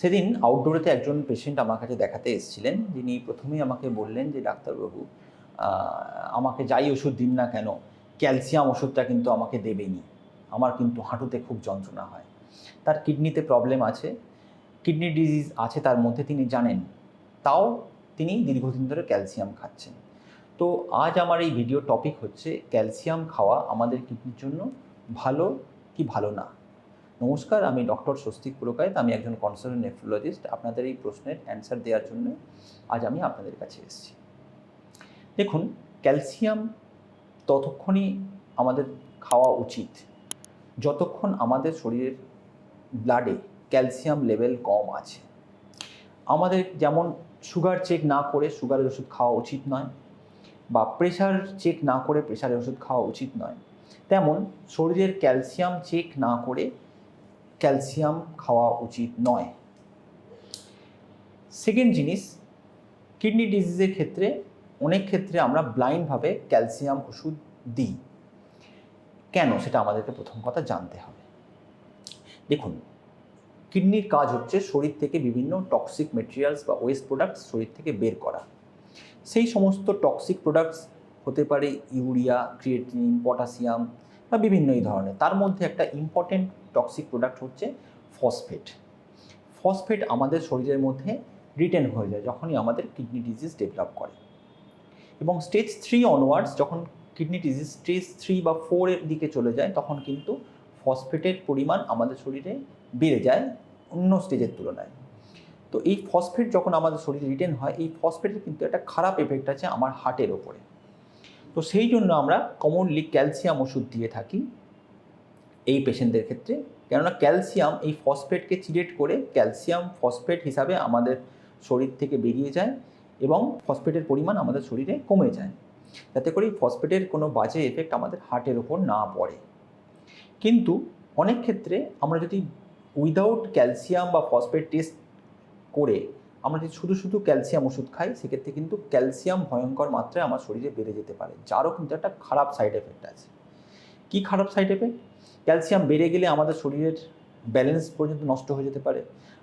সেদিন আউটডোরেতে একজন পেশেন্ট আমার কাছে দেখাতে এসেছিলেন। যিনি প্রথমেই আমাকে বললেন যে, ডাক্তারবাবু আমাকে যাই ওষুধ দিন না কেন, ক্যালসিয়াম ওষুধটা কিন্তু আমাকে দেবেনি আমার কিন্তু হাঁটুতে খুব যন্ত্রণা হয়। তার কিডনিতে প্রবলেম আছে। কিডনি ডিজিজ আছে তার মধ্যে তিনি জানেন। তাও তিনি দীর্ঘদিন ধরে ক্যালসিয়াম খাচ্ছেন। তো আজ আমার এই ভিডিও টপিক হচ্ছে, ক্যালসিয়াম খাওয়া আমাদের কিডনির জন্য ভালো কি ভালো না? নমস্কার, আমি ডক্টর স্বস্তিক পুরকায়ত, আমি একজন কনসার্ন নেফ্রোলজিস্ট আপনাদের এই প্রশ্নের অ্যান্সার দেওয়ার জন্য আজ আমি আপনাদের কাছে এসেছি। দেখুন ক্যালসিয়াম ততক্ষণই আমাদের খাওয়া উচিত। যতক্ষণ আমাদের শরীরের ব্লাডে ক্যালসিয়াম লেভেল কম আছে। আমাদের যেমন সুগার চেক না করে সুগারের ওষুধ খাওয়া উচিত নয় বা প্রেশার চেক না করে প্রেশারের ওষুধ খাওয়া উচিত নয়, তেমন শরীরের ক্যালসিয়াম চেক না করে ক্যালসিয়াম খাওয়া উচিত নয়। সেকেন্ড জিনিস, কিডনি ডিজিজের ক্ষেত্রে, অনেক ক্ষেত্রে আমরা ব্লাইন্ডভাবে ক্যালসিয়াম ওষুধ দিই। কেন? সেটা আমাদেরকে প্রথম কথা জানতে হবে। দেখুন, কিডনির কাজ হচ্ছে শরীর থেকে বিভিন্ন টক্সিক মেটেরিয়ালস বা ওয়েস্ট প্রোডাক্টস শরীর থেকে বের করা। সেই সমস্ত টক্সিক প্রোডাক্টস হতে পারে ইউরিয়া ক্রিয়েটিন পটাশিয়াম বা বিভিন্ন এই ধরনের। তার মধ্যে একটা ইম্পর্টেন্ট টক্সিক প্রোডাক্ট হচ্ছে ফসফেট ফসফেট আমাদের শরীরের মধ্যে রিটেন হয়ে যায় যখনই আমাদের কিডনি ডিজিজ ডেভেলপ করে। এবং স্টেজ থ্রি অনওয়ার্ডস যখন কিডনি ডিজিজ স্টেজ থ্রি বা ফোরের দিকে চলে যায় তখন কিন্তু ফসফেটের পরিমাণ আমাদের শরীরে বেড়ে যায় অন্য স্টেজের তুলনায়। তো এই ফসফেট যখন আমাদের শরীরে রিটেন হয়, এই ফসফেটের কিন্তু একটা খারাপ এফেক্ট আছে আমার হার্টের ওপরে। তো সেই জন্য আমরা কমনলি ক্যালসিয়াম ওষুধ দিয়ে থাকি। এই পেশেন্টদের ক্ষেত্রে। কেননা ক্যালসিয়াম এই ফসফেটকে চিরেট করে ক্যালসিয়াম ফসফেট হিসাবে আমাদের শরীর থেকে বেরিয়ে যায় এবং ফসফেটের পরিমাণ আমাদের শরীরে কমে যায়। যাতে করে ফসফেটের কোনো বাজে এফেক্ট আমাদের হার্টের ওপর না পড়ে। কিন্তু অনেক ক্ষেত্রে আমরা যদি উইদাউট ক্যালসিয়াম বা ফসফেট টেস্ট করে আমরা যদি শুধু শুধু ক্যালসিয়াম ওষুধ খাই, সেক্ষেত্রে কিন্তু ক্যালসিয়াম ভয়ঙ্কর মাত্রায় আমার শরীরে বেড়ে যেতে পারে। যারও কিন্তু একটা খারাপ সাইড এফেক্ট আছে। কি খারাপ সাইড এফেক্ট ক্যালসিয়াম বেড়ে গেলে আমাদের শরীরের ব্যালেন্স পর্যন্ত নষ্ট হয়ে যেতে পারে,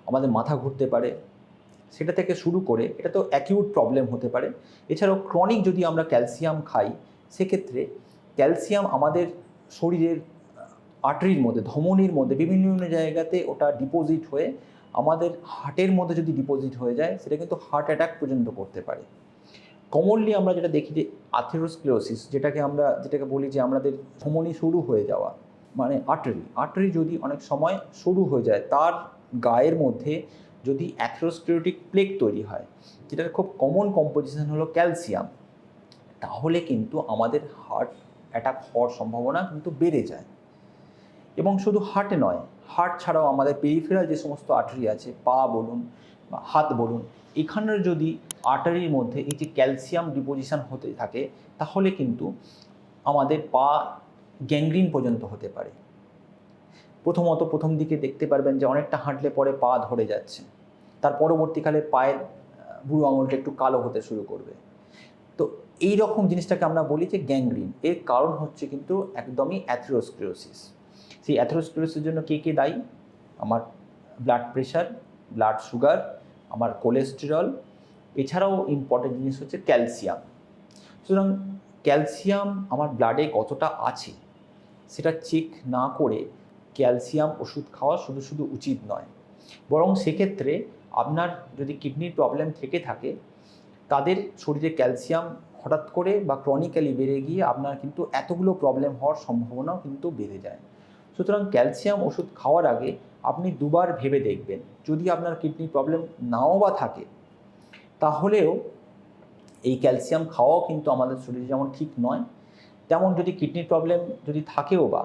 আমাদের মাথা ঘুরতে পারে। সেটা থেকে শুরু করে এটা তো অ্যাকিউট প্রবলেম হতে পারে। এছাড়াও ক্রনিক যদি আমরা ক্যালসিয়াম খাই, সেক্ষেত্রে ক্যালসিয়াম আমাদের শরীরের আর্টারির মধ্যে, ধমনির মধ্যে, বিভিন্ন বিভিন্ন জায়গাতে ওটা ডিপোজিট হয়ে আমাদের হার্টের মধ্যে যদি ডিপোজিট হয়ে যায়, সেটা কিন্তু হার্ট অ্যাটাক পর্যন্ত করতে পারে। কমনলি আমরা যেটা দেখি যে আথেরোস্ক্লেরোসিস যেটাকে আমরা, যেটাকে বলি যে আমাদের ধমনি শুরু হয়ে যাওয়া মানে আর্টারি আর্টারি যদি অনেক সময় শুরু হয়ে যায়, তার গায়ের মধ্যে যদি অ্যাথেরোস্ক্লেরোটিক প্লেক তৈরি হয়, যেটার খুব কমন কম্পোজিশন হলো ক্যালসিয়াম তাহলে কিন্তু আমাদের হার্ট অ্যাটাক হওয়ার সম্ভাবনা কিন্তু বেড়ে যায়। এবং শুধু হার্টে নয় হার্ট ছাড়াও আমাদের পেরিফেরাল যে সমস্ত আর্টারি আছে, পা বলুন বা হাত বলুন, এখানের যদি আর্টারির মধ্যে এই যে ক্যালসিয়াম ডিপোজিশন হতে থাকে, তাহলে কিন্তু আমাদের পা গ্যাংগ্রিন পর্যন্ত হতে পারে। প্রথমত প্রথম দিকে দেখতে পারবেন যে অনেকটা হাঁটলে পরে পা ধরে যাচ্ছে। তার পরবর্তীকালে পায়ের বুড়ো আঙুলটা একটু কালো হতে শুরু করবে। তো এই রকম জিনিসটাকে আমরা বলি যে গ্যাংগ্রিন। এর কারণ হচ্ছে কিন্তু একদমই অ্যাথেরোস্ক্লেরোসিস। সেই অ্যাথেরোস্ক্লেরোসিসের জন্য কে কে দায়ী? আমার ব্লাড প্রেশার ব্লাড সুগার আমার কোলেস্টেরল এছাড়াও ইম্পর্টেন্ট জিনিস হচ্ছে ক্যালসিয়াম সুতরাং ক্যালসিয়াম আমার ব্লাডে কতটা আছে, সেটা চেক না করে ক্যালসিয়াম ওষুধ খাওয়া শুধু শুধু উচিত নয়। বরং সেক্ষেত্রে আপনার যদি কিডনির প্রবলেম থেকে থাকে, তাদের শরীরে ক্যালসিয়াম হঠাৎ করে বা ক্রনিক্যালি বেড়ে গিয়ে আপনার কিন্তু এতগুলো প্রবলেম হওয়ার সম্ভাবনাও কিন্তু বেড়ে যায়। সুতরাং ক্যালসিয়াম ওষুধ খাওয়ার আগে আপনি দুবার ভেবে দেখবেন। যদি আপনার কিডনি প্রবলেম নাও বা থাকে, তাহলেও এই ক্যালসিয়াম খাওয়াও কিন্তু আমাদের শরীরে যেমন ঠিক নয়, তেমন যদি কিডনির প্রবলেম যদি থাকেও বা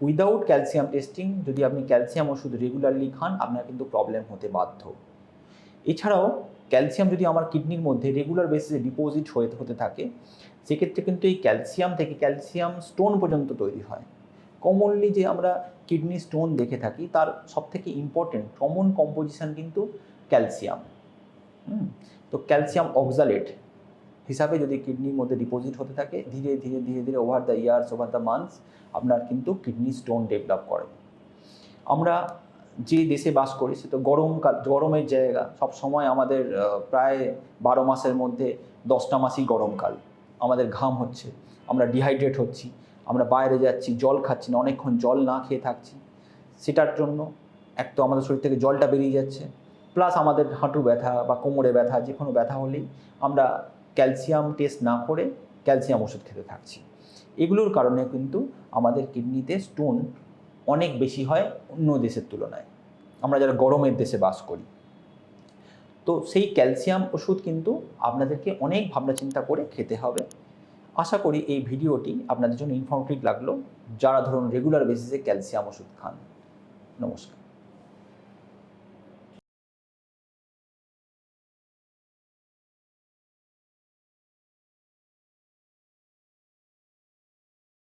উইদাউট ক্যালসিয়াম টেস্টিং যদি আপনি ক্যালসিয়াম ওষুধ রেগুলারলি খান, আপনার কিন্তু প্রবলেম হতে বাধ্য। এছাড়াও ক্যালসিয়াম যদি আমার কিডনির মধ্যে রেগুলার বেসিসে ডিপোজিট হয়ে হতে থাকে, সেক্ষেত্রে কিন্তু এই ক্যালসিয়াম থেকে ক্যালসিয়াম স্টোন পর্যন্ত তৈরি হয়। কমনলি যে আমরা কিডনি স্টোন দেখে থাকি, তার সবথেকে ইম্পর্টেন্ট কমন কম্পোজিশন কিন্তু ক্যালসিয়াম। তো ক্যালসিয়াম অক্সালেট হিসাবে যদি কিডনির মধ্যে ডিপোজিট হতে থাকে, ধীরে ধীরে ধীরে ধীরে over the years over the months আপনার কিন্তু কিডনি স্টোন ডেভেলপ করে। আমরা যে দেশে বাস করি, সে তো গরমকাল গরমের জায়গা। সব সময় আমাদের প্রায় বারো মাসের মধ্যে দশটা মাসই গরমকাল আমাদের ঘাম হচ্ছে, আমরা ডিহাইড্রেট হচ্ছি, আমরা বাইরে যাচ্ছি, জল খাচ্ছি না, অনেকক্ষণ জল না খেয়ে থাকছি। সেটার জন্য এক তো আমাদের শরীর থেকে জলটা বেরিয়ে যাচ্ছে। প্লাস আমাদের হাঁটু ব্যথা বা কোমরে ব্যথা, যে কোনো ব্যথা হলেই আমরা ক্যালসিয়াম টেস্ট না করে ক্যালসিয়াম ওষুধ খেতে থাকছি। এগুলোর কারণে কিন্তু আমাদের কিডনিতে স্টোন অনেক বেশি হয় অন্য দেশের তুলনায়। আমরা যারা গরমের দেশে বাস করি। তো সেই ক্যালসিয়াম ওষুধ কিন্তু আপনাদেরকে অনেক ভাবনা চিন্তা করে খেতে হবে। আশা করি এই ভিডিওটি আপনাদের জন্য ইনফর্মেটিভ লাগল। যারা ধরুন রেগুলার বেসিসে ক্যালসিয়াম ওষুধ খান, নমস্কার।